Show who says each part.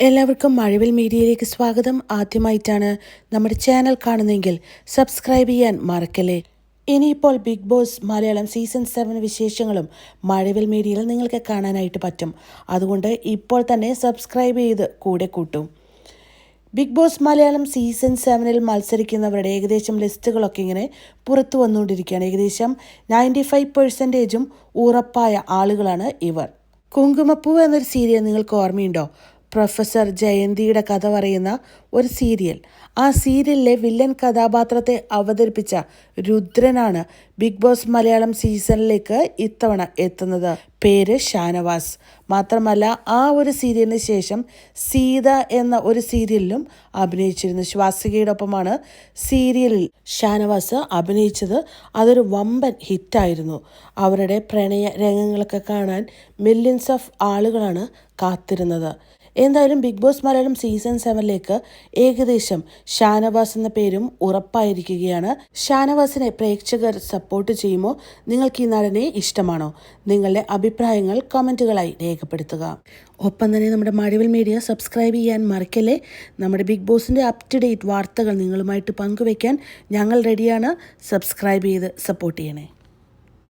Speaker 1: എല്ലാവർക്കും മഴവിൽ മീഡിയയിലേക്ക് സ്വാഗതം. ആദ്യമായിട്ടാണ് നമ്മുടെ ചാനൽ കാണുന്നതെങ്കിൽ സബ്സ്ക്രൈബ് ചെയ്യാൻ മറക്കല്ലേ. ഇനിയിപ്പോൾ big boss Malayalam season seven വിശേഷങ്ങളും മഴവിൽ മീഡിയയിൽ നിങ്ങൾക്ക് കാണാനായിട്ട് പറ്റും. അതുകൊണ്ട് ഇപ്പോൾ തന്നെ സബ്സ്ക്രൈബ് ചെയ്ത് കൂടെ കൂട്ടും. ബിഗ് ബോസ് മലയാളം സീസൺ സെവനിൽ മത്സരിക്കുന്നവരുടെ ഏകദേശം ലിസ്റ്റുകളൊക്കെ ഇങ്ങനെ പുറത്തു വന്നുകൊണ്ടിരിക്കുകയാണ്. ഏകദേശം നയന്റി ഫൈവ് പെർസെന്റേജും ഉറപ്പായ ആളുകളാണ് ഇവർ. കുങ്കുമപ്പൂ എന്നൊരു സീരിയൽ നിങ്ങൾക്ക് ഓർമ്മയുണ്ടോ? പ്രൊഫസർ ജയന്തിയുടെ കഥ പറയുന്ന ഒരു സീരിയൽ. ആ സീരിയലിലെ വില്ലൻ കഥാപാത്രത്തെ അവതരിപ്പിച്ച രുദ്രനാണ് ബിഗ് ബോസ് മലയാളം സീസണിലേക്ക് ഇത്തവണ എത്തുന്നത്. പേര് ഷാനവാസ്. മാത്രമല്ല ആ ഒരു സീരിയലിന് ശേഷം സീത എന്ന ഒരു സീരിയലിലും അഭിനയിച്ചിരുന്നു. ശ്വാസികയുടെ ഒപ്പമാണ് സീരിയലിൽ ഷാനവാസ് അഭിനയിച്ചത്. അതൊരു വമ്പൻ ഹിറ്റായിരുന്നു. അവരുടെ പ്രണയ രംഗങ്ങളൊക്കെ കാണാൻ മില്യൺസ് ഓഫ് ആളുകളാണ് കാത്തിരുന്നത്. എന്തായാലും ബിഗ് ബോസ് മലയാളം സീസൺ സെവനിലേക്ക് ഏകദേശം ഷാനവാസ് എന്ന പേരും ഉറപ്പായിരിക്കുകയാണ്. ഷാനവാസിനെ പ്രേക്ഷകർ സപ്പോർട്ട് ചെയ്യുമോ? നിങ്ങൾക്ക് ഈ നടനെ ഇഷ്ടമാണോ? നിങ്ങളുടെ അഭിപ്രായങ്ങൾ കമന്റുകളായി രേഖപ്പെടുത്തുക. ഒപ്പം തന്നെ നമ്മുടെ മഴവിൽ മീഡിയ സബ്സ്ക്രൈബ് ചെയ്യാൻ മറക്കല്ലേ? നമ്മുടെ ബിഗ് ബോസിന്റെ അപ് ടു ഡേറ്റ് വാർത്തകൾ നിങ്ങളുമായിട്ട് പങ്കുവയ്ക്കാൻ ഞങ്ങൾ റെഡിയാണ് സബ്സ്ക്രൈബ് ചെയ്ത് സപ്പോർട്ട് ചെയ്യണേ.